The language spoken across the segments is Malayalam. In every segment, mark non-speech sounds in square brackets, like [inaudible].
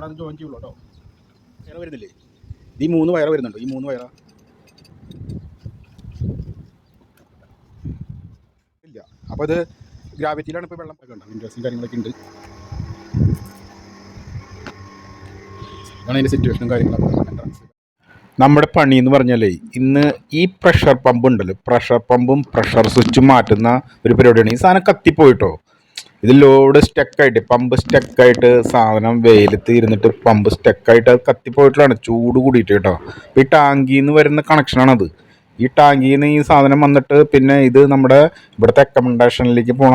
നമ്മുടെ അത് ജോയിൻ ചെയ്യുള്ളൂ കേട്ടോ വയറ വരുന്നില്ലേ ഈ മൂന്ന് വയറ വരുന്നുണ്ട്? ഈ മൂന്ന് വയറ? ഇല്ല. അപ്പോൾ ഇത് ഗ്രാവിറ്റിയിലാണ് ഇപ്പോൾ വെള്ളം ഒക്കെ ഉണ്ട് വിൻഡോസും കാര്യങ്ങളൊക്കെ ഉണ്ട്. അതിന്റെ സിറ്റുവേഷനും കാര്യങ്ങളൊക്കെ. നമ്മുടെ പണി എന്ന് പറഞ്ഞാലേ ഇന്ന് ഈ പ്രഷർ പമ്പ് ഉണ്ടല്ലോ. പ്രഷർ പമ്പും പ്രഷർ സ്വിച്ചും മാറ്റുന്ന ഒരു പരിപാടിയാണ്. ഈ സാധനം കത്തിപ്പോയിട്ടോ? ഇത് ലോഡ് സ്റ്റക്കായിട്ട് പമ്പ് സ്റ്റക്കായിട്ട് സാധനം വെയിലത്ത് ഇരുന്നിട്ട് പമ്പ് സ്റ്റക്കായിട്ട് അത് കത്തിപ്പോയിട്ടുള്ളതാണ് ചൂട് കൂടിയിട്ട് കേട്ടോ. ഈ ടാങ്കിൽ നിന്ന് വരുന്ന കണക്ഷനാണത് ഈ ടാങ്കിയിൽ നിന്ന് ഈ സാധനം വന്നിട്ട് പിന്നെ ഇത് നമ്മുടെ ഇവിടുത്തെ അക്കമൻഡേഷനിലേക്ക് പോണ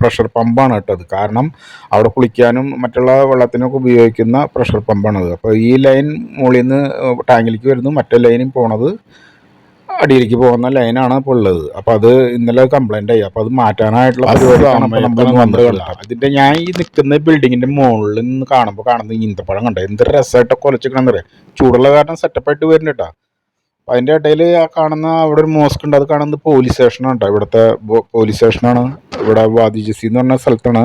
പ്രഷർ പമ്പാണ് കേട്ടോ അത്. കാരണം അവിടെ കുളിക്കാനും മറ്റുള്ള വെള്ളത്തിനൊക്കെ ഉപയോഗിക്കുന്ന പ്രഷർ പമ്പാണത് അപ്പോൾ ഈ ലൈൻ മുകളിൽ നിന്ന് ടാങ്കിലേക്ക് വരുന്നു മറ്റേ ലൈനും പോണത് അടിയിലേക്ക് പോകുന്ന ലൈനാണ് അപ്പോൾ ഉള്ളത്. അപ്പോൾ അത് ഇന്നലെ കംപ്ലൈന്റ് ആയി. അപ്പോൾ അത് മാറ്റാനായിട്ടുള്ള നമ്മൾ ഞാൻ ഈ നിൽക്കുന്ന ബിൽഡിങ്ങിന്റെ മുകളിൽ നിന്ന് കാണുമ്പോൾ കാണുന്നത് ഈന്തപ്പഴം കണ്ടോ? എന്ത് രസമായിട്ട് കൊലച്ചിക്കണമെന്ന് പറയാം ചൂടുള്ള കാരണം സെറ്റപ്പായിട്ട് വരുന്നുണ്ട് കേട്ടോ അപ്പോൾ അതിന്റെ ഇടയിൽ ആ കാണുന്ന അവിടെ ഒരു മോസ്ക് ഉണ്ട്. അത് കാണുന്നത് പോലീസ് സ്റ്റേഷനാണ് കേട്ടോ ഇവിടുത്തെ പോലീസ് സ്റ്റേഷനാണ് ഇവിടെ വാദിജസി എന്ന് പറഞ്ഞ സ്ഥലത്താണ്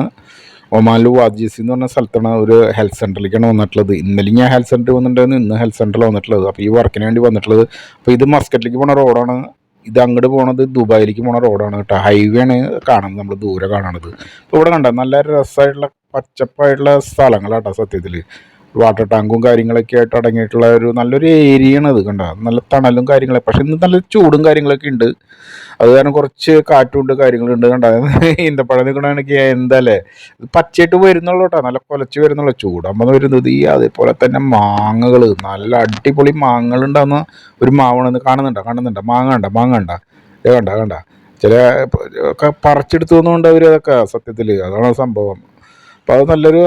ഒമാനിൽ വാജീസ് എന്ന് പറഞ്ഞ സ്ഥലത്താണ് ഒരു ഹെൽത്ത് സെന്ററിലേക്കാണ് വന്നിട്ടുള്ളത്. ഇന്നലെ ഞാൻ ഹെൽത്ത് സെന്ററിൽ വന്നിട്ടുണ്ടായിരുന്നു ഇന്ന് ഹെൽത്ത് സെന്ററിൽ വന്നിട്ടുള്ളത്. അപ്പോൾ ഈ വർക്കിന് വേണ്ടി വന്നിട്ടുള്ളത്. അപ്പോൾ ഇത് മസ്കറ്റിലേക്ക് പോണ റോഡാണ് ഇത് അങ്ങോട്ട് പോണത് ദുബായിലേക്ക് പോണ റോഡാണ് കേട്ടോ. ഹൈവേ ആണ് കാണുന്നത് നമ്മൾ ദൂരെ കാണുന്നത് അപ്പോൾ ഇവിടെ കണ്ട നല്ല രസമായിട്ടുള്ള പച്ചപ്പായിട്ടുള്ള സ്ഥലങ്ങളാട്ടോ സത്യത്തിൽ വാട്ടർ ടാങ്കും കാര്യങ്ങളൊക്കെ ആയിട്ട് അടങ്ങിയിട്ടുള്ള ഒരു നല്ലൊരു ഏരിയയാണ് അത് കണ്ട? നല്ല തണലും കാര്യങ്ങളൊക്കെ. പക്ഷെ ഇന്ന് നല്ല ചൂടും കാര്യങ്ങളൊക്കെ ഉണ്ട്. അത് കാരണം കുറച്ച് കാറ്റുണ്ട് കാര്യങ്ങളുണ്ട് കണ്ട? ഈന്തപ്പഴം [laughs] നിൽക്കണമെങ്കിൽ എന്തല്ലേ? പച്ചയായിട്ട് വരുന്നുള്ളൂ കേട്ടോ നല്ല കൊലച്ച് വരുന്നുള്ളൂ. ചൂടാകുമ്പോൾ വരുന്നത് ഈ അതേപോലെ തന്നെ മാങ്ങകൾ നല്ല അടിപൊളി മാങ്ങകൾ ഉണ്ടാകുന്ന ഒരു മാവണെന്ന് കാണുന്നുണ്ടോ? കാണുന്നുണ്ടോ? മാങ്ങ കണ്ട മാങ്ങ കണ്ട കണ്ട? കണ്ട ചില പറിച്ചെടുത്തു തോന്നുന്നുണ്ട് അവർ അതൊക്കെ സത്യത്തിൽ അതാണ് സംഭവം. അപ്പോൾ അത് നല്ലൊരു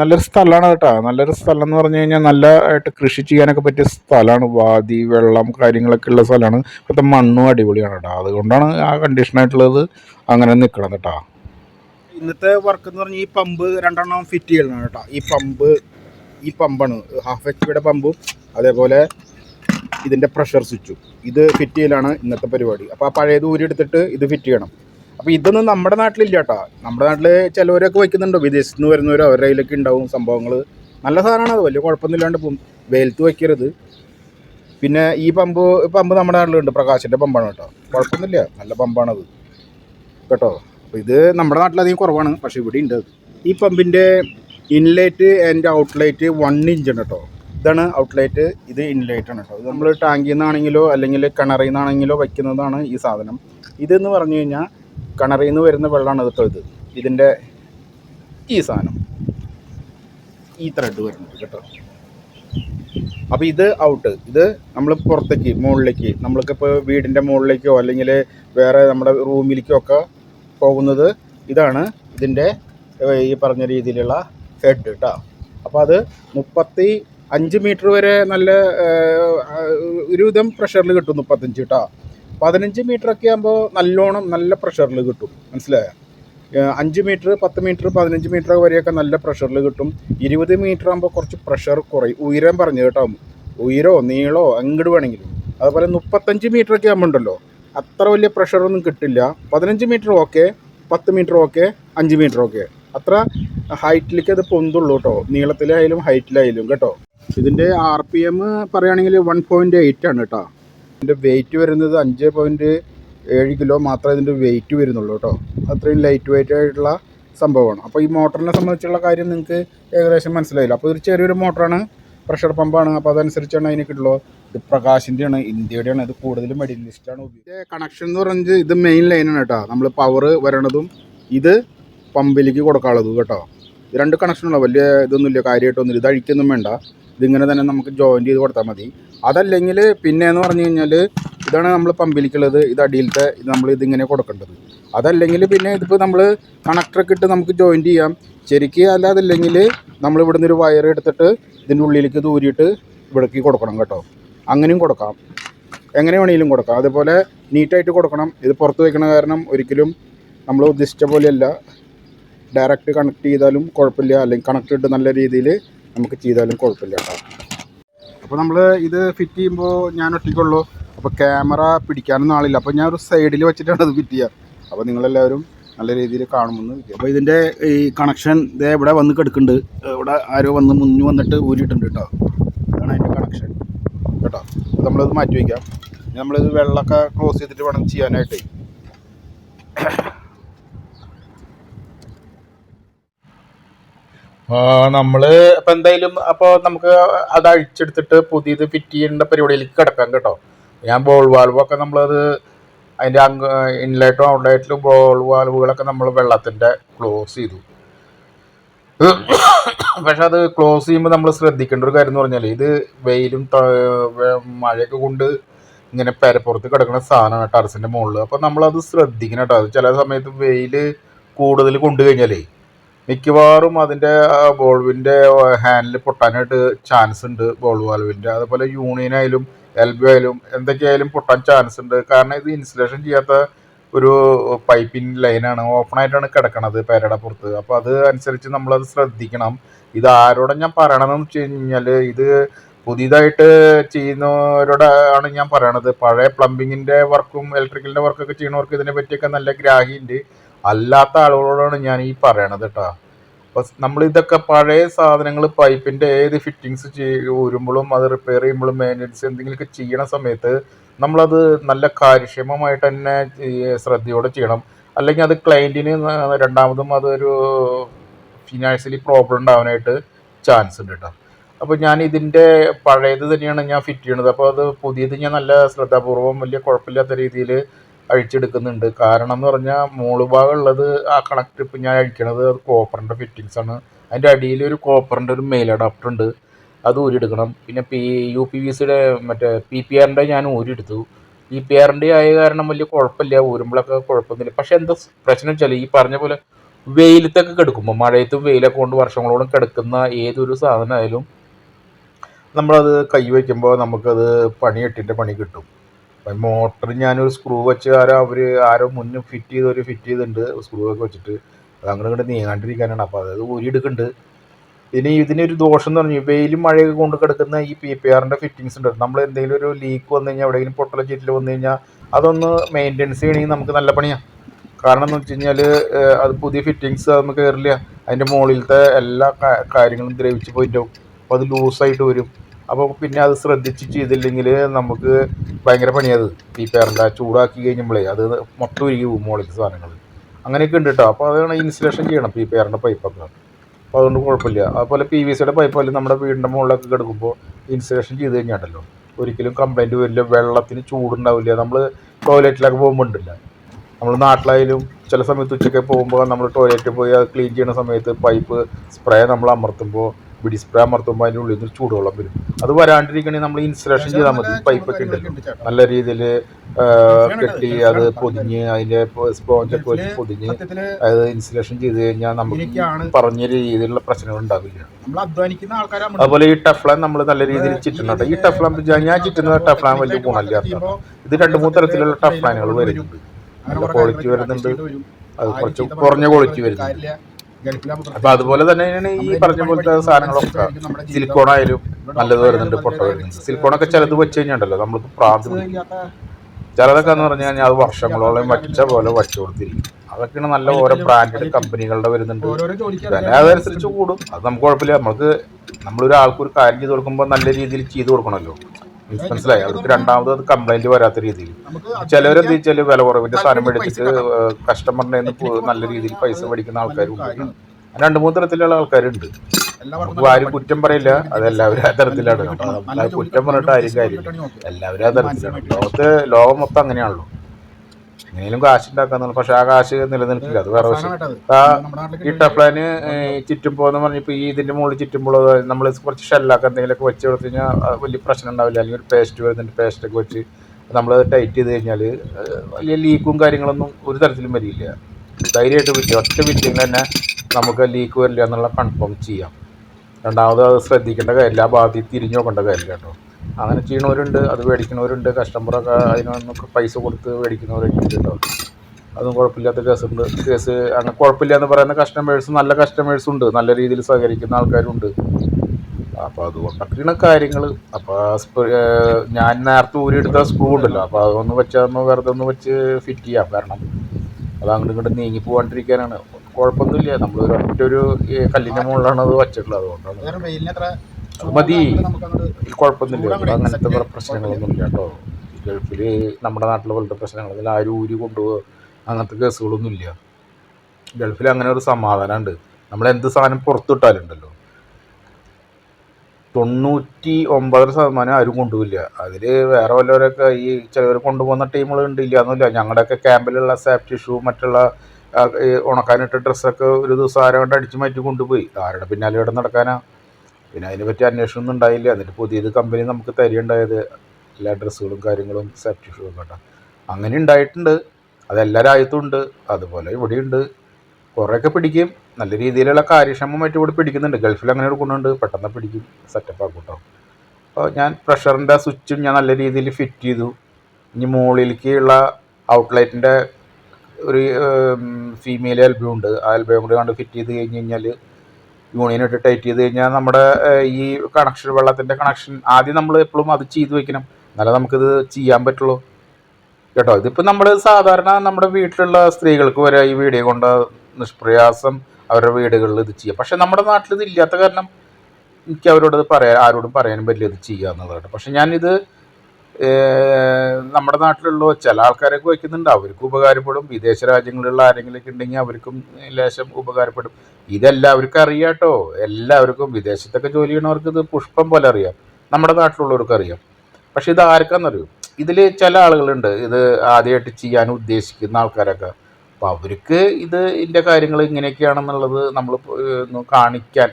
നല്ലൊരു സ്ഥലമാണ് കേട്ടോ. നല്ലൊരു സ്ഥലം എന്ന് പറഞ്ഞു കഴിഞ്ഞാൽ നല്ലതായിട്ട് കൃഷി ചെയ്യാനൊക്കെ പറ്റിയ സ്ഥലമാണ് വാതി വെള്ളം കാര്യങ്ങളൊക്കെ ഉള്ള സ്ഥലമാണ് ഇപ്പോഴത്തെ മണ്ണും അടിപൊളിയാണ് കേട്ടോ. അതുകൊണ്ടാണ് ആ കണ്ടീഷനായിട്ടുള്ളത് അങ്ങനെ നിൽക്കണം കേട്ടോ. ഇന്നത്തെ വർക്ക് എന്ന് പറഞ്ഞാൽ ഈ പമ്പ് രണ്ടെണ്ണം ഫിറ്റ് ചെയ്യണം കേട്ടോ. ഈ പമ്പ് ഈ പമ്പാണ്. ഹാഫ് എച്ച് പിയുടെ പമ്പും അതേപോലെ ഇതിന്റെ പ്രഷർ സ്വിച്ചും ഇത് ഫിറ്റ് ചെയ്യലാണ് ഇന്നത്തെ പരിപാടി. അപ്പോൾ ആ പഴയത് ഊരി എടുത്തിട്ട് ഇത് ഫിറ്റ് ചെയ്യണം. അപ്പോൾ ഇതൊന്നും നമ്മുടെ നാട്ടിലില്ല കേട്ടോ നമ്മുടെ നാട്ടിൽ ചിലവരൊക്കെ വയ്ക്കുന്നുണ്ട്. വിദേശത്ത് നിന്ന് വരുന്നവർ അവരുടെ കയ്യിലൊക്കെ ഉണ്ടാവും സംഭവങ്ങൾ നല്ല സാധനമാണ് അത്. വലിയ കുഴപ്പമൊന്നുമില്ലാണ്ട് പോകും വെയിലത്ത് വയ്ക്കരുത്. പിന്നെ ഈ പമ്പ് പമ്പ് നമ്മുടെ നാട്ടിലുണ്ട്. പ്രകാശിന്റെ പമ്പാണ് കേട്ടോ. കുഴപ്പമൊന്നുമില്ല. നല്ല പമ്പാണത്. കേട്ടോ? അപ്പോൾ ഇത് നമ്മുടെ നാട്ടിലധികം കുറവാണ്. പക്ഷേ ഇവിടെ ഉണ്ട് ഈ പമ്പിന്റെ inlet and outlet one inch ഉണ്ട് കേട്ടോ. ഇതാണ് ഔട്ട്ലേറ്റ് ഇത് ഇൻലേറ്റ് ആണ് കേട്ടോ. ഇത് നമ്മൾ ടാങ്കിൽ നിന്നാണെങ്കിലോ അല്ലെങ്കിൽ കിണറിൽ നിന്നാണെങ്കിലോ വയ്ക്കുന്നതാണ് ഈ സാധനം. ഇതെന്ന് പറഞ്ഞു കഴിഞ്ഞാൽ കിണറിൽ നിന്ന് വരുന്ന വെള്ളമാണ് കേട്ടോ ഇത്. ഇതിന്റെ ഈ സാധനം. ഈ ത്രെഡ് വരുന്നത് കേട്ടോ. അപ്പോൾ ഇത് ഔട്ട് ഇത് നമ്മൾ പുറത്തേക്ക് മുകളിലേക്ക് നമ്മൾക്കിപ്പോൾ വീടിന്റെ മുകളിലേക്കോ അല്ലെങ്കിൽ വേറെ നമ്മുടെ റൂമിലേക്കോ ഒക്കെ പോകുന്നത് ഇതാണ് ഇതിന്റെ ഈ പറഞ്ഞ രീതിയിലുള്ള ഹെഡ് കേട്ടോ അപ്പോൾ അത് മുപ്പത്തി അഞ്ച് മീറ്റർ വരെ നല്ല ഒരുവിധം പ്രഷറിൽ കിട്ടും മുപ്പത്തഞ്ച് കേട്ടോ പതിനഞ്ച് മീറ്റർ ഒക്കെ ആകുമ്പോൾ നല്ലോണം നല്ല പ്രഷറിൽ കിട്ടും. മനസ്സിലായോ? അഞ്ച് മീറ്റർ പത്ത് മീറ്റർ പതിനഞ്ച് മീറ്റർ വരെയൊക്കെ നല്ല പ്രഷറിൽ കിട്ടും. ഇരുപത് മീറ്റർ ആകുമ്പോൾ കുറച്ച് പ്രഷർ കുറയും. ഉയരം പറഞ്ഞു കേട്ടോ. ഉയരോ നീളോ അങ്ങോട്ട് വേണമെങ്കിലും. അതുപോലെ മുപ്പത്തഞ്ച് ആകുമ്പോൾ ഉണ്ടല്ലോ. അത്ര വലിയ പ്രഷറൊന്നും കിട്ടില്ല. പതിനഞ്ച് മീറ്റർ ഓക്കെ പത്ത് മീറ്റർ ഓക്കെ അഞ്ച് മീറ്റർ ഓക്കെ അത്ര ഹൈറ്റിലേക്ക് അത് പൊന്തുള്ളൂ കേട്ടോ. നീളത്തിലായാലും ഹൈറ്റിലായാലും കേട്ടോ. ഇതിന്റെ ആർ പി എം പറയുകയാണെങ്കിൽ വൺ പോയിന്റ് എയ്റ്റ് ആണ് കേട്ടോ. ഇതിന്റെ വെയിറ്റ് വരുന്നത് അഞ്ച് പോയിന്റ് ഏഴ് കിലോ മാത്രമേ ഇതിന്റെ വെയിറ്റ് വരുന്നുള്ളൂ കേട്ടോ. അത്രയും ലൈറ്റ് വെയിറ്റ് ആയിട്ടുള്ള സംഭവമാണ്. അപ്പോൾ ഈ മോട്ടറിനെ സംബന്ധിച്ചുള്ള കാര്യം നിങ്ങൾക്ക് ഏകദേശം മനസ്സിലായില്ല? അപ്പോൾ ഒരു ചെറിയൊരു മോട്ടറാണ് പ്രഷർ പമ്പാണ് അപ്പോൾ അതനുസരിച്ചാണ് അതിന് കിട്ടുള്ളൂ. ഇത് പ്രകാശിന്റെയാണ് ഇന്ത്യയുടെയാണ്. ഇത് കൂടുതലും മെഡിൽ ലിസ്റ്റാണ് ഉപയോഗിച്ചത് കണക്ഷൻ എന്ന് പറഞ്ഞത് ഇത് മെയിൻ ലൈനാണ് കേട്ടോ. നമ്മൾ പവർ വരണതും ഇത് പമ്പിലേക്ക് കൊടുക്കാനുള്ളത് കേട്ടോ. രണ്ട് കണക്ഷനുള്ള വലിയ ഇതൊന്നുമില്ല കാര്യമായിട്ടൊന്നുമില്ല. ഇത് അഴിക്കൊന്നും വേണ്ട. ഇതിങ്ങനെ തന്നെ നമുക്ക് ജോയിന്റ് ചെയ്ത് കൊടുത്താൽ മതി. അതല്ലെങ്കിൽ പിന്നെ എന്ന് പറഞ്ഞു കഴിഞ്ഞാൽ ഇതാണ് നമ്മൾ പമ്പിലേക്കുള്ളത് ഇത് അടിയിലത്തെ നമ്മൾ ഇതിങ്ങനെ കൊടുക്കേണ്ടത്. അതല്ലെങ്കിൽ പിന്നെ ഇതിപ്പോൾ നമ്മൾ കണക്ടറൊക്കെ ഇട്ട് നമുക്ക് ജോയിന്റ് ചെയ്യാം. ശരിക്ക് അല്ലാതല്ലെങ്കിൽ നമ്മൾ ഇവിടുന്ന് ഒരു വയർ എടുത്തിട്ട് ഇതിന്റെ ഉള്ളിലേക്ക് ദൂരിയിട്ട് ഇവിടേക്ക് കൊടുക്കണം കേട്ടോ. അങ്ങനെയും കൊടുക്കാം. എങ്ങനെ വേണമെങ്കിലും കൊടുക്കാം. അതുപോലെ നീറ്റായിട്ട് കൊടുക്കണം. ഇത് പുറത്ത് വയ്ക്കണ കാരണം ഒരിക്കലും നമ്മൾ ഉദ്ദേശിച്ച പോലെയല്ല. ഡയറക്റ്റ് കണക്ട് ചെയ്താലും കുഴപ്പമില്ല. അല്ലെങ്കിൽ കണക്ട് ഇട്ട് നല്ല രീതിയിൽ നമുക്ക് ചെയ്താലും കുഴപ്പമില്ല കേട്ടോ. അപ്പോൾ നമ്മൾ ഇത് ഫിറ്റ് ചെയ്യുമ്പോൾ ഞാൻ ഒറ്റയ്ക്കുള്ളൂ. അപ്പോൾ ക്യാമറ പിടിക്കാനൊന്നും ആളില്ല. അപ്പോൾ ഞാൻ ഒരു സൈഡിൽ വെച്ചിട്ടാണ് അത് ഫിറ്റ് ചെയ്യുക അപ്പോൾ നിങ്ങളെല്ലാവരും നല്ല രീതിയിൽ കാണുമെന്ന്. അപ്പോൾ ഇതിന്റെ ഈ കണക്ഷൻ ഇതേ ഇവിടെ വന്ന് കിടക്കുന്നുണ്ട്. ഇവിടെ ആരോ വന്ന് മുന്നു വന്നിട്ട് ഊരിയിട്ടുണ്ട് കേട്ടോ. ഇതാണ് അതിന്റെ കണക്ഷൻ കേട്ടോ. അപ്പോൾ നമ്മളത് മാറ്റി വയ്ക്കാം നമ്മളിത് വെള്ളമൊക്കെ ക്ലോസ് ചെയ്തിട്ട് വേണം ചെയ്യാനായിട്ട്. നമ്മൾ അപ്പോൾ എന്തായാലും അപ്പോൾ നമുക്ക് അത് അഴിച്ചെടുത്തിട്ട് പുതിയത് ഫിറ്റ് ചെയ്യേണ്ട പരിപാടിയിലേക്ക് കിടക്കാം കേട്ടോ. ഞാൻ ബോൾ വാൽവൊക്കെ നമ്മളത് അതിന്റെ അങ് ഇൻലൈറ്റും ഔട്ട്ലൈറ്റിലും ബോൾ വാൽവുകളൊക്കെ നമ്മൾ വെള്ളത്തിന്റെ ക്ലോസ് ചെയ്തു. പക്ഷെ അത് ക്ലോസ് ചെയ്യുമ്പോൾ നമ്മൾ ശ്രദ്ധിക്കേണ്ട ഒരു കാര്യം എന്ന് പറഞ്ഞാൽ ഇത് വെയിലും മഴയൊക്കെ കൊണ്ട് ഇങ്ങനെ പെരപ്പുറത്ത് കിടക്കുന്ന സാധനമാണ് ടെറസിന്റെ മുകളിൽ അപ്പോൾ നമ്മളത് ശ്രദ്ധിക്കണം കേട്ടോ. അത് ചില സമയത്ത് വെയിൽ കൂടുതൽ കൊണ്ടു കഴിഞ്ഞാലേ മിക്കവാറും അതിന്റെ ബോൾവിന്റെ ഹാൻഡിൽ പൊട്ടാനായിട്ട് ചാൻസ് ഉണ്ട് ബോൾ വാൽവിന്റെ അതുപോലെ യൂണിയനായാലും ആയാലും ബി ആയാലും എന്തൊക്കെയായാലും പൊട്ടാൻ ചാൻസ് ഉണ്ട്. കാരണം ഇത് ഇൻസുലേഷൻ ചെയ്യാത്ത ഒരു പൈപ്പിംഗ് ലൈനാണ് ഓപ്പൺ ആയിട്ടാണ് കിടക്കണത് പേരയുടെ പുറത്ത്. അപ്പോൾ അത് അനുസരിച്ച് നമ്മളത് ശ്രദ്ധിക്കണം. ഇത് ആരോടെ ഞാൻ പറയണമെന്ന് വെച്ച് കഴിഞ്ഞാൽ ഇത് പുതിയതായിട്ട് ചെയ്യുന്നവരോട് ആണ് ഞാൻ പറയണത്. പഴയ പ്ലംബിങ്ങിന്റെ വർക്കും ഇലക്ട്രിക്കലിന്റെ വർക്കൊക്കെ ചെയ്യുന്നവർക്ക് ഇതിനെ പറ്റിയൊക്കെ നല്ല ഗ്രാഹ്യമുണ്ട് അല്ലാത്ത ആളുകളോടാണ് ഞാൻ ഈ പറയണത് കേട്ടോ അപ്പോൾ നമ്മൾ ഇതൊക്കെ പഴയ സാധനങ്ങൾ പൈപ്പിന്റെ ഏത് ഫിറ്റിങ്സ് ഊരുമ്പോഴും അത് റിപ്പയർ ചെയ്യുമ്പോഴും മെയിന്റനൻസ് എന്തെങ്കിലുമൊക്കെ ചെയ്യണ സമയത്ത് നമ്മളത് നല്ല കാര്യക്ഷമമായിട്ട് തന്നെ ശ്രദ്ധയോടെ ചെയ്യണം. അല്ലെങ്കിൽ അത് ക്ലയന്റിന് രണ്ടാമതും അതൊരു ഫിനാൻഷ്യലി പ്രോബ്ലം ഉണ്ടാവാനായിട്ട് ചാൻസ് ഉണ്ട് കേട്ടോ അപ്പോൾ ഞാൻ ഇതിന്റെ പഴയത് തന്നെയാണ് ഞാൻ ഫിറ്റ് ചെയ്യണത്. അപ്പോൾ അത് പുതിയത് ഞാൻ നല്ല ശ്രദ്ധാപൂർവം വലിയ കുഴപ്പമില്ലാത്ത രീതിയിൽ അഴിച്ചെടുക്കുന്നുണ്ട്. കാരണം എന്ന് പറഞ്ഞാൽ മോൾ ഭാഗം ഉള്ളത് ആ കണക്ട് ഇപ്പം ഞാൻ അഴിക്കണത് കോപ്പറിന്റെ ഫിറ്റിങ്സ് ആണ്. അതിന്റെ അടിയിൽ ഒരു കോപ്പറിന്റെ ഒരു മെയിൽ അഡാപ്റ്റർ ഉണ്ട്. അത് ഊരിയെടുക്കണം പിന്നെ പി യു പി വി സിയുടെ മറ്റേ പി പി ആറിന്റെ ഞാൻ ഊരിയെടുത്തു പി പി ആറിന്റെ ആയ കാരണം വലിയ കുഴപ്പമില്ല. ഊരുമ്പോഴൊക്കെ കുഴപ്പമൊന്നുമില്ല. പക്ഷെ എന്താ പ്രശ്നം വെച്ചാൽ ഈ പറഞ്ഞ പോലെ വെയിലത്തൊക്കെ കിടക്കുമ്പോൾ മഴയത്തും വെയിലൊക്കെ കൊണ്ട് വർഷങ്ങളോളം കിടക്കുന്ന ഏതൊരു സാധനമായാലും നമ്മളത് കൈ വയ്ക്കുമ്പോൾ നമുക്കത് പണി എട്ടിന്റെ പണി കിട്ടും. അപ്പം മോട്ടർ ഞാനൊരു സ്ക്രൂ വെച്ച് ആരോ അവർ ആരോ മുന്നേ ഫിറ്റ് ചെയ്ത് ഒരു ഫിറ്റ് ചെയ്തിട്ടുണ്ട്. സ്ക്രൂ ഒക്കെ വെച്ചിട്ട് അത് അങ്ങനെ ഇങ്ങോട്ട് നീങ്ങാണ്ടിരിക്കാനാണ്. അപ്പോൾ അതായത് ഊരിയെടുക്കുന്നുണ്ട്. ഇനി ഇതിനൊരു ദോഷം എന്ന് പറഞ്ഞു വെയിലും മഴയൊക്കെ കൊണ്ട് കിടക്കുന്ന ഈ പി പി ആറിന്റെ ഫിറ്റിങ്സ് ഉണ്ട്. നമ്മൾ എന്തെങ്കിലും ഒരു ലീക്ക് വന്നു കഴിഞ്ഞാൽ എവിടെയെങ്കിലും പൊട്ടല ചീറ്റിൽ വന്നു കഴിഞ്ഞാൽ അതൊന്ന് മെയിന്റെനൻസ് ചെയ്യണമെങ്കിൽ നമുക്ക് നല്ല പണിയാണ് കാരണം എന്ന് വെച്ച് കഴിഞ്ഞാൽ അത് പുതിയ ഫിറ്റിങ്സ് നമുക്ക് കയറില്ല അതിന്റെ മുകളിലത്തെ എല്ലാ കാര്യങ്ങളും ദ്രവിച്ച് പോയിട്ടുണ്ടാവും. അപ്പോൾ അത് ലൂസായിട്ട് വരും. അപ്പോൾ പിന്നെ അത് ശ്രദ്ധിച്ച് ചെയ്തില്ലെങ്കിൽ നമുക്ക് ഭയങ്കര പണിയത്. ഈ പേരണ്ട ചൂടാക്കി കഴിഞ്ഞുമ്പോഴേ അത് മൊട്ട ഉരുകി പോകും മുകളിലത്തെ സാധനങ്ങൾ അങ്ങനെയൊക്കെ ഉണ്ട് കേട്ടോ അപ്പോൾ അതാണ് ഇൻസുലേഷൻ ചെയ്യണം ഈ പേരണ്ട പൈപ്പൊക്കെ. അപ്പോൾ അതുകൊണ്ട് കുഴപ്പമില്ല. അതുപോലെ പി വി സിയുടെ പൈപ്പല്ല നമ്മുടെ വീടിന്റെ മുകളിലൊക്കെ കിടക്കുമ്പോൾ ഇൻസുലേഷൻ ചെയ്ത് കഴിഞ്ഞാണ്ടല്ലോ. ഒരിക്കലും കംപ്ലൈന്റ് വരില്ല വെള്ളത്തിന് ചൂടുണ്ടാവില്ല. നമ്മൾ ടോയ്ലറ്റിലൊക്കെ പോകുമ്പോൾ ഉണ്ടല്ല. നമ്മൾ നാട്ടിലായാലും ചില സമയത്ത് ഉച്ചയ്ക്ക് പോകുമ്പോൾ നമ്മൾ ടോയ്ലറ്റിൽ പോയി അത് ക്ലീൻ ചെയ്യുന്ന സമയത്ത് പൈപ്പ് സ്പ്രേ നമ്മൾ അമർത്തുമ്പോൾ ബിഡി സ്പ്രേ അമർത്തുമ്പോൾ അതിന്റെ ഉള്ളിൽ നിന്ന് ചൂടുവെള്ളം വരും. അത് വരാണ്ടിരിക്കണേ നമ്മൾ ഇൻസുലേഷൻ ചെയ്താൽ മതി. പൈപ്പൊക്കെ ഉണ്ടല്ലോ. നല്ല രീതിയിൽ കെട്ടി അത് പൊതിഞ്ഞ് അതിന്റെ സ്പോഞ്ചൊക്കെ വെച്ച് പൊതിഞ്ഞ് അത് ഇൻസുലേഷൻ ചെയ്ത് കഴിഞ്ഞാൽ നമുക്ക് പറഞ്ഞ രീതിയിലുള്ള പ്രശ്നങ്ങൾ ഉണ്ടാവില്ല. അതുപോലെ ഈ ടഫ്ലാം നമ്മൾ നല്ല രീതിയിൽ ചിറ്റുന്നുണ്ട് ഈ ടഫ്ലാൻ ഞാൻ ചിറ്റുന്ന ടഫ്ലാം വലിയ ഗുണമല്ല ഇത് രണ്ട് മൂന്ന് തരത്തിലുള്ള ടഫ്ലാനുകൾ വരുന്നുണ്ട്. നല്ല ക്വാളിറ്റി വരുന്നുണ്ട്. അത് കുറച്ച് കുറഞ്ഞ ക്വാളിറ്റി വരുന്നുണ്ട്. അപ്പൊ അതുപോലെ തന്നെയാണ് ഈ പറഞ്ഞ പോലത്തെ സാധനങ്ങളൊക്കെ. സിലിക്കോൺ ആയാലും നല്ലത് വരുന്നുണ്ട് പൊട്ട വരുന്നുണ്ട്. സിലിക്കോണൊക്കെ ചിലത് വെച്ച് കഴിഞ്ഞാണ്ടല്ലോ നമ്മൾക്ക് പ്രാഥമിക. ചിലതൊക്കെ എന്ന് പറഞ്ഞു കഴിഞ്ഞാൽ അത് വർഷങ്ങളോളം വച്ച പോലെ വച്ചു കൊടുത്തിരിക്കും. അതൊക്കെയാണ് നല്ല ഓരോ ബ്രാൻഡഡ് കമ്പനികളുടെ വരുന്നുണ്ട്. വില അതനുസരിച്ച് കൂടും. അത് നമുക്ക് കുഴപ്പമില്ല. നമുക്ക് നമ്മളൊരാൾക്ക് ഒരു കാര്യം ചെയ്ത് കൊടുക്കുമ്പോൾ നല്ല രീതിയിൽ ചെയ്ത് കൊടുക്കണമല്ലോ. മനസ്സിലായി? അവർക്ക് രണ്ടാമത് അത് കംപ്ലൈന്റ് വരാത്ത രീതിയിൽ. ചിലവരെന്ത് വെച്ചാൽ വില കുറവിന്റെ സാധനം മേടിച്ചിട്ട് കസ്റ്റമറിന്റെ നല്ല രീതിയിൽ പൈസ മേടിക്കുന്ന ആൾക്കാരുണ്ട് രണ്ട് മൂന്ന് തരത്തിലുള്ള ആൾക്കാരുണ്ട്. ആരും കുറ്റം പറയില്ല. അതെല്ലാവരും ആ തരത്തിലാണ്. കേട്ടോ കുറ്റം പറഞ്ഞിട്ട് ആരും കാര്യമില്ല. എല്ലാവരും ആ തരത്തിലാണ്. ലോകത്ത് ലോകം മൊത്തം അങ്ങനെയാണല്ലോ. എങ്ങനെയും കാശ് ഉണ്ടാക്കാന്നാണ് പക്ഷെ ആ കാശ് നിലനിൽക്കില്ല. അത് വേറെ വിഷയം. ആ ഈ ടഫ്ലാന് ചുറ്റുമ്പോൾ എന്ന് പറഞ്ഞപ്പോൾ ഈ ഇതിന്റെ മുകളിൽ ചുറ്റുമ്പോൾ നമ്മൾ കുറച്ച് ഷെല്ലൊക്കെ എന്തെങ്കിലുമൊക്കെ വെച്ച് കൊടുത്തു കഴിഞ്ഞാൽ വലിയ പ്രശ്നം ഉണ്ടാവില്ല. അല്ലെങ്കിൽ ഒരു പേസ്റ്റ് വരുന്നുണ്ട്. പേസ്റ്റൊക്കെ വെച്ച് നമ്മൾ ടൈറ്റ് ചെയ്ത് കഴിഞ്ഞാൽ വലിയ ലീക്കും കാര്യങ്ങളൊന്നും ഒരു തരത്തിലും വരില്ല. ധൈര്യമായിട്ട് വിറ്റ്. ഒറ്റ വിറ്റിങ് തന്നെ നമുക്ക് ലീക്ക് വരില്ല എന്നുള്ള കൺഫേം ചെയ്യാം. രണ്ടാമത് അത് ശ്രദ്ധിക്കേണ്ട കാര്യമില്ല. ആ ഭാഗത്തിൽ തിരിഞ്ഞു നോക്കേണ്ട കാര്യമില്ല കേട്ടോ. അങ്ങനെ ചെയ്യണവരുണ്ട് അത് മേടിക്കുന്നവരുണ്ട് കസ്റ്റമറൊക്കെ അതിനൊക്കെ പൈസ കൊടുത്ത് മേടിക്കുന്നവരൊക്കെ ഉണ്ട് അതും കുഴപ്പമില്ലാത്ത കേസുണ്ട് കേസ് അങ്ങനെ കുഴപ്പമില്ല എന്ന് പറയുന്ന കസ്റ്റമേഴ്സ് നല്ല കസ്റ്റമേഴ്സും ഉണ്ട്. നല്ല രീതിയിൽ സഹകരിക്കുന്ന ആൾക്കാരുണ്ട്. അപ്പോൾ അതുകൊണ്ടൊക്കെയാണ് കാര്യങ്ങൾ. അപ്പോൾ ഞാൻ നേരത്തെ ഊരിയെടുത്ത സ്ക്രൂ ഉണ്ടല്ലോ. അപ്പോൾ അതൊന്ന് വെച്ചാൽ ഒന്ന് വെറുതെ ഒന്ന് വെച്ച് ഫിറ്റ് ചെയ്യാം. കാരണം അത് അങ്ങോട്ട് ഇങ്ങോട്ട് നീങ്ങി പോകാണ്ടിരിക്കാനാണ് കുഴപ്പമൊന്നുമില്ല. നമ്മൾ ഒരൊറ്റ ഒരു കല്ലിന്റെ കല്ലിന്റെ മുകളിലാണ് അത് വച്ചിട്ടുള്ളത്. അതുകൊണ്ടാണ്. അത് മതി. കുഴപ്പമൊന്നുമില്ല. അങ്ങനത്തെ പ്രശ്നങ്ങളൊന്നും ഇല്ല കേട്ടോ. ഗൾഫിൽ നമ്മുടെ നാട്ടിലെ പോലത്തെ പ്രശ്നങ്ങളൊന്നുമില്ല ആരും ഊരി കൊണ്ടുപോകുക അങ്ങനത്തെ കേസുകളൊന്നും ഇല്ല. ഗൾഫിൽ അങ്ങനെ ഒരു സമാധാനമുണ്ട്. നമ്മൾ എന്ത് സാധനം പുറത്തിട്ടാലുണ്ടല്ലോ തൊണ്ണൂറ്റി ഒമ്പതര ശതമാനം ആരും കൊണ്ടുപോയില്ല അതിൽ വേറെ വല്ലവരൊക്കെ ഈ ചിലവർ കൊണ്ടുപോകുന്ന ടീമുകളുണ്ട് ഇല്ല എന്നില്ല ഞങ്ങളുടെയൊക്കെ ക്യാമ്പിലുള്ള സേഫ്റ്റി ഷൂ മറ്റുള്ള ഉണക്കാനിട്ട ഡ്രസ്സൊക്കെ ഒരു ദിവസം ആരെ കൊണ്ട് അടിച്ചു മാറ്റി കൊണ്ടുപോയി. ആരുടെ പിന്നാലെ ഇവിടെ നടക്കാനാ? പിന്നെ അതിനെപ്പറ്റി അന്വേഷണം ഒന്നും ഉണ്ടായില്ല. എന്നിട്ട് പുതിയത് കമ്പനി നമുക്ക് തരികയുണ്ടായത് എല്ലാ ഡ്രസ്സുകളും കാര്യങ്ങളും സേഫ്റ്റി ഷൂ കേട്ടോ അങ്ങനെ ഉണ്ടായിട്ടുണ്ട്. അതെല്ലാ ഉണ്ട്. അതുപോലെ ഇവിടെയുണ്ട് കുറേയൊക്കെ പിടിക്കും. നല്ല രീതിയിലുള്ള കാര്യക്ഷമമായിട്ട് ഇവിടെ പിടിക്കുന്നുണ്ട്. ഗൾഫിൽ അങ്ങനെ എടുക്കുന്നുണ്ട്. പെട്ടെന്ന് പിടിക്കും. സെറ്റപ്പ് ആക്കും അപ്പോൾ ഞാൻ പ്രഷറിന്റെ സ്വിച്ചും ഞാൻ നല്ല രീതിയിൽ ഫിറ്റ് ചെയ്തു. ഇനി മുകളിലേക്കുള്ള ഔട്ട്ലെറ്റിന്റെ ഒരു ഫീമെയിൽ ആൽബം ഉണ്ട്. ആ ആൽബം കൂടി കണ്ട് ഫിറ്റ് ചെയ്ത് കഴിഞ്ഞ് കഴിഞ്ഞാൽ യൂണിയൻ ടൈറ്റ് ചെയ്ത് കഴിഞ്ഞാൽ നമ്മുടെ ഈ കണക്ഷൻ വെള്ളത്തിന്റെ കണക്ഷൻ ആദ്യം നമ്മൾ എപ്പോഴും അത് ചെയ്ത് വെക്കണം. എന്നാലേ നമുക്കിത് ചെയ്യാൻ പറ്റുള്ളൂ. കേട്ടോ? ഇതിപ്പോൾ നമ്മൾ സാധാരണ നമ്മുടെ വീട്ടിലുള്ള സ്ത്രീകൾക്ക് വരെ ഈ വീഡിയോ കൊണ്ട് നിഷ്പ്രയാസം അവരുടെ വീടുകളിൽ ഇത് ചെയ്യാം. പക്ഷേ നമ്മുടെ നാട്ടിൽ ഇത് ഇല്ലാത്ത കാരണം എനിക്ക് അവരോട് പറയാൻ ആരോടും പറയാനും പറ്റില്ല ഇത് ചെയ്യുക എന്നുള്ളതാണ് പക്ഷെ ഞാനിത് നമ്മുടെ നാട്ടിലുള്ള ചില ആൾക്കാരൊക്കെ വയ്ക്കുന്നുണ്ട്. അവർക്കും ഉപകാരപ്പെടും. വിദേശ രാജ്യങ്ങളിലുള്ള ആരെങ്കിലുമൊക്കെ ഉണ്ടെങ്കിൽ അവർക്കും ലേശം ഉപകാരപ്പെടും. ഇതെല്ലാവർക്കും അറിയാം കേട്ടോ എല്ലാവർക്കും വിദേശത്തൊക്കെ ജോലി ചെയ്യണവർക്ക് ഇത് പുഷ്പം പോലെ അറിയാം. നമ്മുടെ നാട്ടിലുള്ളവർക്ക് അറിയാം. പക്ഷെ ഇത് ആർക്കാണെന്നറിയോ ഇതിൽ ചില ആളുകളുണ്ട്. ഇത് ആദ്യമായിട്ട് ചെയ്യാൻ ഉദ്ദേശിക്കുന്ന ആൾക്കാരൊക്കെ. അപ്പോൾ അവർക്ക് ഇത് ഇതിന്റെ കാര്യങ്ങൾ ഇങ്ങനെയൊക്കെയാണെന്നുള്ളത് നമ്മൾ കാണിക്കാൻ.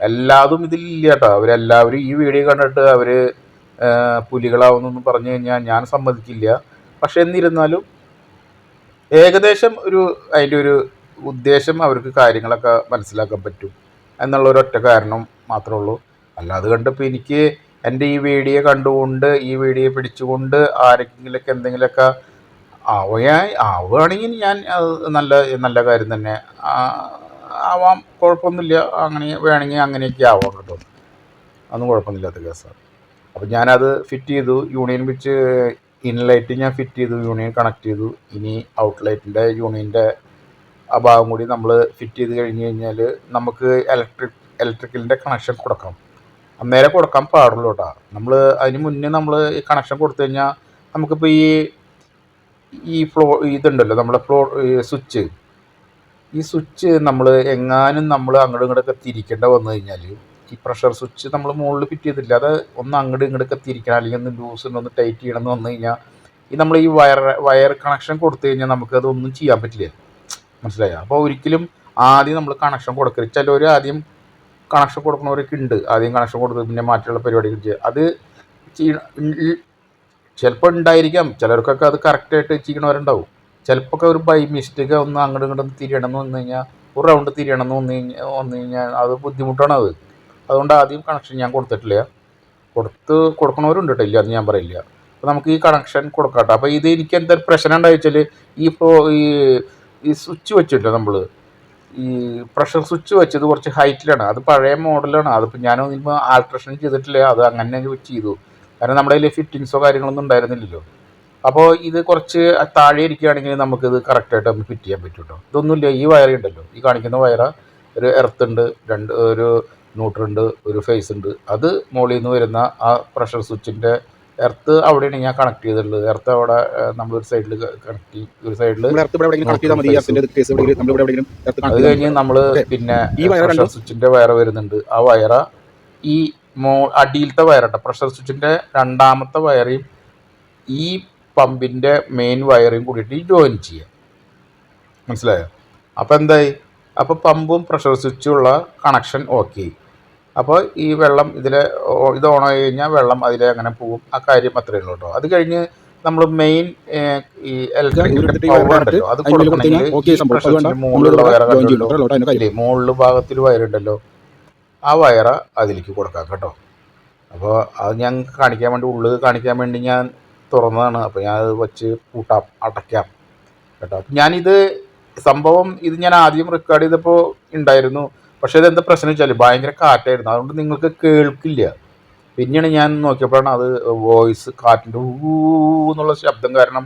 എല്ലാതും ഇതിലില്ല കേട്ടോ. അവരെല്ലാവരും ഈ വീഡിയോ കണ്ടിട്ട് അവർ പുലികളാവുന്നൊന്നും പറഞ്ഞു കഴിഞ്ഞാൽ ഞാൻ സമ്മതിക്കില്ല. പക്ഷെ എന്നിരുന്നാലും ഏകദേശം ഒരു അതിന്റെ ഒരു ഉദ്ദേശം അവർക്ക് കാര്യങ്ങളൊക്കെ മനസ്സിലാക്കാൻ പറ്റും. എന്നുള്ള ഒരൊറ്റ കാരണം മാത്രമേ ഉള്ളൂ. അല്ലാതെ കണ്ടപ്പോൾ എനിക്ക് എന്റെ ഈ വീഡിയോ കണ്ടുകൊണ്ട് ഈ വീഡിയോ പിടിച്ചുകൊണ്ട് ആരെങ്കിലൊക്കെ എന്തെങ്കിലുമൊക്കെ ആവുകയായി ആവുകയാണെങ്കിൽ ഞാൻ നല്ല നല്ല കാര്യം തന്നെ. ആവാം. കുഴപ്പമൊന്നുമില്ല. അങ്ങനെ വേണമെങ്കിൽ അങ്ങനെയൊക്കെ ആവാം കേട്ടോ. അതൊന്നും കുഴപ്പമൊന്നുമില്ലാത്ത കേസാണ് അപ്പോൾ ഞാനത് ഫിറ്റ് ചെയ്തു. യൂണിയൻ വെച്ച് ഇൻലൈറ്റ് ഞാൻ ഫിറ്റ് ചെയ്തു. യൂണിയൻ കണക്ട് ചെയ്തു. ഇനി ഔട്ട്ലൈറ്റിന്റെ യൂണിയന്റെ ആ ഭാഗം കൂടി നമ്മൾ ഫിറ്റ് ചെയ്ത് കഴിഞ്ഞ് കഴിഞ്ഞാൽ നമുക്ക് ഇലക്ട്രിക് ഇലക്ട്രിക്കലിന്റെ കണക്ഷൻ കൊടുക്കാം. അന്നേരം കൊടുക്കാൻ പാടുള്ളൂ കേട്ടോ. നമ്മൾ അതിന് മുന്നേ നമ്മൾ ഈ കണക്ഷൻ കൊടുത്തു കഴിഞ്ഞാൽ നമുക്കിപ്പോൾ ഈ ഈ ഫ്ലോ ഇതുണ്ടല്ലോ നമ്മുടെ ഫ്ലോ സ്വിച്ച് ഈ സ്വിച്ച് നമ്മൾ എങ്ങാനും നമ്മൾ അങ്ങോട്ടും ഇങ്ങോട്ടൊക്കെ തിരിക്കേണ്ട വന്നു കഴിഞ്ഞാൽ ഈ പ്രഷർ സ്വിച്ച് നമ്മൾ മുകളിൽ ഫിറ്റ് ചെയ്തിട്ടില്ല. അത് ഒന്ന് അങ്ങോട്ട് ഇങ്ങോട്ട് തിരിക്കണം അല്ലെങ്കിൽ ഒന്ന് ലൂസ് ഒന്ന് ടൈറ്റ് ചെയ്യണം എന്ന് വന്നു കഴിഞ്ഞാൽ ഈ നമ്മൾ ഈ വയർ വയർ കണക്ഷൻ കൊടുത്തു കഴിഞ്ഞാൽ നമുക്ക് അതൊന്നും ചെയ്യാൻ പറ്റില്ല. മനസ്സിലായോ? അപ്പോൾ ഒരിക്കലും ആദ്യം നമ്മൾ കണക്ഷൻ കൊടുക്കരുത്. ചിലവർ ആദ്യം കണക്ഷൻ കൊടുക്കുന്നവരൊക്കെ ഉണ്ട്. ആദ്യം കണക്ഷൻ കൊടുത്ത് പിന്നെ മാറ്റുള്ള പരിപാടികൾ ചെയ്യുക അത് ചിലപ്പോൾ ഉണ്ടായിരിക്കാം. ചിലർക്കൊക്കെ അത് കറക്റ്റായിട്ട് ചെയ്യണവരുണ്ടാവും. ചിലപ്പോൾ ഒരു ബൈ മിസ്റ്റേക്ക് ഒന്ന് അങ്ങോട്ടും തിരിയണം എന്ന് വന്നു കഴിഞ്ഞാൽ ഒരു റൗണ്ട് തിരിയണം എന്ന് വന്നു കഴിഞ്ഞാൽ വന്നു കഴിഞ്ഞാൽ അത് ബുദ്ധിമുട്ടാണ് അത് അതുകൊണ്ട് ആദ്യം കണക്ഷൻ ഞാൻ കൊടുത്തിട്ടില്ല. കൊടുത്ത് കൊടുക്കണവരുണ്ട് കേട്ടോ ഇല്ല അത് ഞാൻ പറയില്ല. അപ്പോൾ നമുക്ക് ഈ കണക്ഷൻ കൊടുക്കാട്ടോ. അപ്പോൾ ഇത് എനിക്ക് എന്താ പ്രശ്നം ഉണ്ടായി വെച്ചാൽ ഈ ഇപ്പോൾ ഈ ഈ സ്വിച്ച് വെച്ചിട്ടോ നമ്മൾ ഈ പ്രഷർ സ്വിച്ച് വെച്ചത് കുറച്ച് ഹൈറ്റിലാണ് അത് പഴയ മോഡലാണ് അതിപ്പോൾ ഞാനൊന്നും ആൾട്രേഷൻ ചെയ്തിട്ടില്ല. അത് അങ്ങനെ ചെയ്തു. കാരണം നമ്മുടെ കയ്യിൽ ഫിറ്റിങ്സോ കാര്യങ്ങളൊന്നും ഉണ്ടായിരുന്നില്ലല്ലോ. അപ്പോൾ ഇത് കുറച്ച് താഴെ ഇരിക്കുകയാണെങ്കിൽ നമുക്കിത് കറക്റ്റായിട്ട് നമുക്ക് ഫിറ്റ് ചെയ്യാൻ പറ്റും കേട്ടോ ഇതൊന്നുമില്ല. ഈ വയറുണ്ടല്ലോ ഈ കാണിക്കുന്ന വയറ ഒരു എർത്തുണ്ട് രണ്ട് ഒരു ന്യൂട്രുണ്ട് ഒരു ഫേസ് ഉണ്ട്. അത് മുകളിൽ നിന്ന് വരുന്ന ആ പ്രഷർ സ്വിച്ചിന്റെ എർത്ത് അവിടെയാണ് ഞാൻ കണക്ട് ചെയ്തിട്ടുള്ളത്. എർത്ത് അവിടെ നമ്മളൊരു സൈഡിൽ കണക്ട് ചെയ്യും ഒരു സൈഡിൽ അത് കഴിഞ്ഞ് നമ്മൾ പിന്നെ പ്രഷർ സ്വിച്ചിന്റെ വയർ വരുന്നുണ്ട്. ആ വയറ ഈ മോ അടിയിലത്തെ വയറട്ട പ്രഷർ സ്വിച്ചിന്റെ രണ്ടാമത്തെ വയറേയും ഈ പമ്പിന്റെ മെയിൻ വയറേയും കൂടിയിട്ട് ജോയിൻ ചെയ്യാം. മനസ്സിലായോ? അപ്പോൾ എന്തായി? അപ്പോൾ പമ്പും പ്രഷർ സ്വിച്ചും ഉള്ള കണക്ഷൻ ഓക്കെ അപ്പോൾ ഈ വെള്ളം ഇതിൽ ഇത് ഓൺ ആയി കഴിഞ്ഞാൽ വെള്ളം അതിലെ അങ്ങനെ പോകും. ആ കാര്യം അത്രയേ ഉള്ളൂ കേട്ടോ. അത് കഴിഞ്ഞ് നമ്മൾ മെയിൻ ഈ ഇലക്ട്രിക് പവർ ഉണ്ടല്ലോ. അത് കൊടുക്കണമെങ്കിൽ മുകളിലുള്ള മുകളിൽ ഭാഗത്തിൽ വയറുണ്ടല്ലോ ആ വയറ അതിലേക്ക് കൊടുക്കാം കേട്ടോ. അപ്പോൾ അത് ഞാൻ കാണിക്കാൻ വേണ്ടി ഉള്ളിൽ കാണിക്കാൻ വേണ്ടി ഞാൻ തുറന്നതാണ്. അപ്പോൾ ഞാൻ അത് വെച്ച് കൂട്ടാം അടയ്ക്കാം കേട്ടോ. ഞാനിത് സംഭവം ഇത് ഞാൻ ആദ്യം റെക്കോർഡ് ചെയ്തപ്പോൾ ഉണ്ടായിരുന്നു. പക്ഷേ എന്താ പ്രശ്നം വെച്ചാൽ ഭയങ്കര കാറ്റായിരുന്നു. അതുകൊണ്ട് നിങ്ങൾക്ക് കേൾക്കില്ല. പിന്നെയാണ് ഞാൻ നോക്കിയപ്പോഴാണ് അത് വോയിസ് കാറ്റിന്റെ എന്നുള്ള ശബ്ദം കാരണം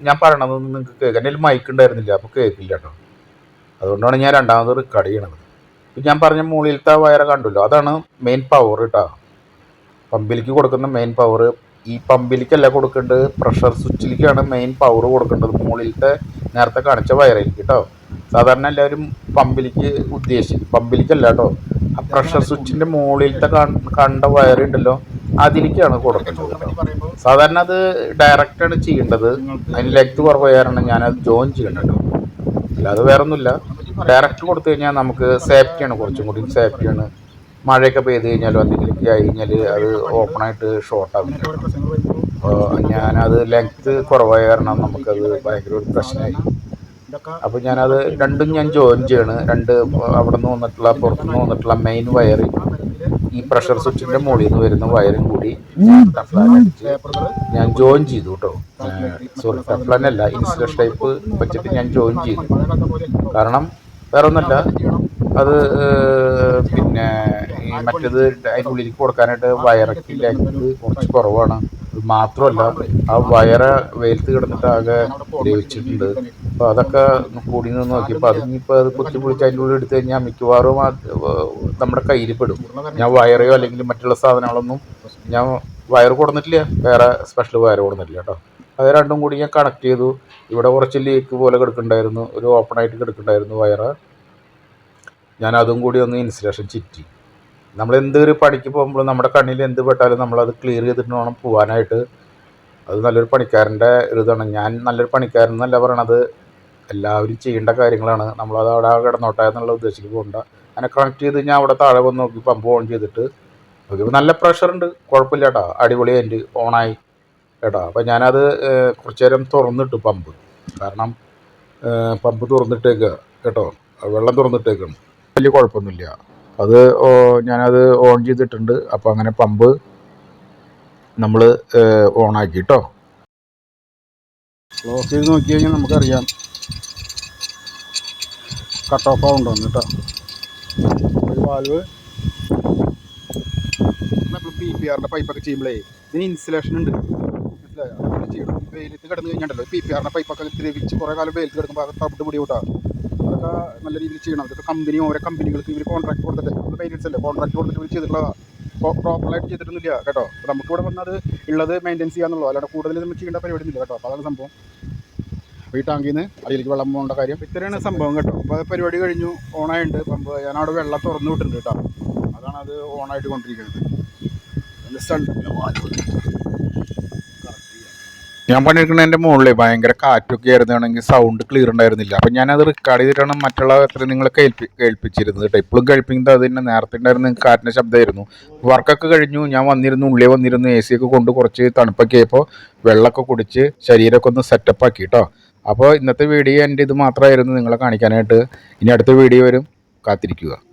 ഞാൻ പറയണതൊന്നും നിങ്ങൾക്ക് കേൾക്കാൻ എന്റെ മൈക്ക് ഉണ്ടായിരുന്നില്ല. അപ്പോൾ കേൾക്കില്ല കേട്ടോ. അതുകൊണ്ടാണ് ഞാൻ രണ്ടാമത് റെക്കോർഡ് ചെയ്യണത്. ഇപ്പം ഞാൻ പറഞ്ഞ മുകളിലത്തെ വയറ് കണ്ടല്ലോ. അതാണ് മെയിൻ പവർ കേട്ടോ പമ്പിലേക്ക് കൊടുക്കുന്ന മെയിൻ പവർ ഈ പമ്പിലേക്കല്ല കൊടുക്കേണ്ടത്. പ്രഷർ സ്വിച്ചിലേക്കാണ് മെയിൻ പവർ കൊടുക്കേണ്ടത്. മുകളിലത്തെ നേരത്തെ കാണിച്ച വയറിലേക്ക് കേട്ടോ സാധാരണ എല്ലാവരും പമ്പിലേക്ക് ഉദ്ദേശിക്കും പമ്പിലേക്കല്ല കേട്ടോ. ആ പ്രഷർ സ്വിച്ചിന്റെ മുകളിലത്തെ കണ്ട വയറുണ്ടല്ലോ അതിലേക്കാണ് കൊടുക്കേണ്ടത് സാധാരണ അത് ഡയറക്റ്റാണ് ചെയ്യേണ്ടത്. അതിന് ലെങ്ത് കുറവായിരുന്നു ഞാനത് ജോയിൻ ചെയ്യേണ്ടത് അല്ലാതെ വേറെ ഒന്നുമില്ല ഡയറക്റ്റ് കൊടുത്തു കഴിഞ്ഞാൽ നമുക്ക് സേഫ്റ്റിയാണ് കുറച്ചും കൂടി സേഫ്റ്റിയാണ് മഴയൊക്കെ പെയ്ത് കഴിഞ്ഞാലും എന്തെങ്കിലുമൊക്കെ ആയി കഴിഞ്ഞാൽ അത് ഓപ്പണായിട്ട് ഷോർട്ട് ആകും അപ്പോൾ ഞാനത് ലെങ്ത്ത് കുറവായ കാരണം നമുക്കത് ഭയങ്കര ഒരു പ്രശ്നമായി. അപ്പോൾ ഞാനത് രണ്ടും ഞാൻ ജോയിൻ ചെയ്യണ്. രണ്ട് അവിടെ നിന്ന് വന്നിട്ടുള്ള പുറത്തുനിന്ന് വന്നിട്ടുള്ള മെയിൻ വയറിങ് ഈ പ്രഷർ സ്വിച്ചിന്റെ മുകളിൽ നിന്ന് വരുന്ന വയറും കൂടി ഞാൻ ജോയിൻ ചെയ്തു കേട്ടോ. സോറി ടഫ്ലാൻ അല്ല ഇൻസുലേഷൻ ടൈപ്പ് വെച്ചിട്ട് ഞാൻ ജോയിൻ ചെയ്തു. കാരണം വേറെ ഒന്നല്ല അത് പിന്നെ ഈ മറ്റേത് അതിന്റെ ഉള്ളിലേക്ക് കൊടുക്കാനായിട്ട് വയറൊക്കെ ലെങ്ത് കുറച്ച് കുറവാണ്. മാത്രമല്ല ആ വയറ് വെയിലത്ത് കിടന്നിട്ട് ആകെ ദ്രവിച്ചിട്ടുണ്ട് അപ്പോൾ അതൊക്കെ കൂടി നിന്ന് നോക്കിയപ്പോൾ അതിനിപ്പോൾ അത് കുത്തി പൊളിച്ച് അതിന്റെ ഉള്ളിൽ എടുത്തു കഴിഞ്ഞാൽ മിക്കവാറും നമ്മുടെ കയ്യിൽ പെടും. ഞാൻ വയറയോ അല്ലെങ്കിൽ മറ്റുള്ള സാധനങ്ങളൊന്നും ഞാൻ വയർ കൊടുന്നിട്ടില്ല. വേറെ സ്പെഷ്യൽ വയർ കൊടുന്നിട്ടില്ല കേട്ടോ. അത് രണ്ടും കൂടി ഞാൻ കണക്ട് ചെയ്തു. ഇവിടെ കുറച്ച് ലീക്ക് പോലെ കിടക്കുന്നുണ്ടായിരുന്നു. ഒരു ഓപ്പൺ ആയിട്ട് കിടക്കുന്നുണ്ടായിരുന്നു വയറ്. ഞാൻ അതും കൂടി ഒന്ന് ഇൻസുലേഷൻ ചിറ്റി നമ്മൾ എന്ത് ഒരു പണിക്ക് പോകുമ്പോൾ നമ്മുടെ കണ്ണിൽ എന്ത് പെട്ടാലും നമ്മളത് ക്ലിയർ ചെയ്തിട്ട് വേണം പോകാനായിട്ട് അത് നല്ലൊരു പണിക്കാരന്റെ ഒരു ഇതാണ്. ഞാൻ നല്ലൊരു പണിക്കാരൻ എന്നല്ല പറയണത്. എല്ലാവരും ചെയ്യേണ്ട കാര്യങ്ങളാണ്. നമ്മളത് അവിടെ കിടന്നോട്ടെ എന്നുള്ള ഉദ്ദേശിക്ക് പോകണ്ട അങ്ങനെ കണക്ട് ചെയ്ത് ഞാൻ അവിടെ താഴെ വന്ന് നോക്കി പമ്പ് ഓൺ ചെയ്തിട്ട്. നോക്കിയപ്പോൾ നല്ല പ്രഷറുണ്ട് കുഴപ്പമില്ല കേട്ടോ അടിപൊളി എന്റെ ഓണായി കേട്ടോ അപ്പോൾ ഞാനത് കുറച്ച് നേരം തുറന്നിട്ടു പമ്പ് കാരണം പമ്പ് തുറന്നിട്ടേക്കുക കേട്ടോ? വെള്ളം തുറന്നിട്ടേക്കാണ്. വലിയ കുഴപ്പമൊന്നുമില്ല. അത് ഞാനത് ഓൺ ചെയ്തിട്ടുണ്ട്. അപ്പോൾ അങ്ങനെ പമ്പ് നമ്മൾ ഓണാക്കി കേട്ടോ ക്ലോസ് ചെയ്ത് നോക്കി കഴിഞ്ഞാൽ നമുക്കറിയാം. കട്ട് ഓഫ് ആവുണ്ടോന്ന് കേട്ടോ. ഒരു വാൽവ് നമ്മൾ പി പി ആറിന്റെ പൈപ്പൊക്കെ ചെയ്യുമ്പോഴേ ഇതിന് ഇൻസുലേഷൻ ഉണ്ട്. മനസ്സിലായോ? അതൊക്കെ ചെയ്യണം. വെയിലത്ത് കിടന്ന് കഴിഞ്ഞിട്ടുണ്ടല്ലോ പി പി ആറിന്റെ പൈപ്പൊക്കെ ദ്രവിച്ച് കുറേ കാലം വെയിലത്ത് കിടക്കുമ്പോൾ അത് തവിട്ട് കൂട്ടാ അതൊക്കെ നല്ല രീതിയിൽ ചെയ്യണം. അതൊക്കെ കമ്പനി ഓരോ കമ്പനികൾക്ക് ഇവർ കോൺട്രാക്ട് കൊടുത്തിട്ട് നമ്മൾ മെയിന്റെസ് അല്ലേ? കോൺട്രാക്ട് കൊടുത്തിട്ട് ഇവർ ചെയ്തിട്ടുള്ളതാണ് പ്രോപ്പറായിട്ട് ചെയ്തിട്ടൊന്നുമില്ല കേട്ടോ. നമുക്കിവിടെ വന്നത് ഉള്ളത് മെയിന്റെനൻസ് ചെയ്യാന്നുള്ളൂ അല്ലാണ്ട് കൂടുതൽ നമ്മൾ ചെയ്യേണ്ട പരിപാടി ഒന്നുമില്ല കേട്ടോ. അപ്പോൾ അതാണ് സംഭവം. അപ്പോൾ ഈ ടാങ്കിൽ നിന്ന് അടിയിലേക്ക് വെള്ളം പോകേണ്ട കാര്യം ഇത്രയാണ് സംഭവം കേട്ടോ. അപ്പോൾ പരിപാടി കഴിഞ്ഞു. ഓണായിട്ടുണ്ട് പമ്പ് ഞാൻ അവിടെ വെള്ളം തുറന്നു വിട്ടിട്ടുണ്ട് കേട്ടോ. അതാണ് അത് ഓണായിട്ട് കൊണ്ടിരിക്കുന്നത്. ഞാൻ പണിയെടുക്കുന്ന എന്റെ മുകളിൽ ഭയങ്കര കാറ്റൊക്കെ ആയിരുന്നാണെങ്കിൽ സൗണ്ട് ക്ലിയർ ഉണ്ടായിരുന്നില്ല. അപ്പം ഞാനത് റെക്കോർഡ് ചെയ്തിട്ടാണ് മറ്റുള്ള എത്ര നിങ്ങളെ കേൾപ്പി കേൾപ്പിച്ചിരുന്നത് കേട്ടോ. ഇപ്പോഴും കേൾപ്പിക്കുന്നത് അത് തന്നെ. നേരത്തെ ഉണ്ടായിരുന്ന കാറ്റിന്റെ ശബ്ദമായിരുന്നു. വർക്കൊക്കെ കഴിഞ്ഞു. ഞാൻ വന്നിരുന്നു. ഉള്ളിൽ വന്നിരുന്നു. എ സി ഒക്കെ കൊണ്ട് കുറച്ച് തണുപ്പൊക്കെ ആയപ്പോൾ വെള്ളമൊക്കെ കുടിച്ച് ശരീരമൊക്കെ ഒന്ന് സെറ്റപ്പ് ആക്കി കേട്ടോ. അപ്പോൾ ഇന്നത്തെ വീഡിയോ എന്റെ ഇത് മാത്രമായിരുന്നു നിങ്ങളെ കാണിക്കാനായിട്ട്. ഇനി അടുത്ത വീഡിയോ വരും. കാത്തിരിക്കുക.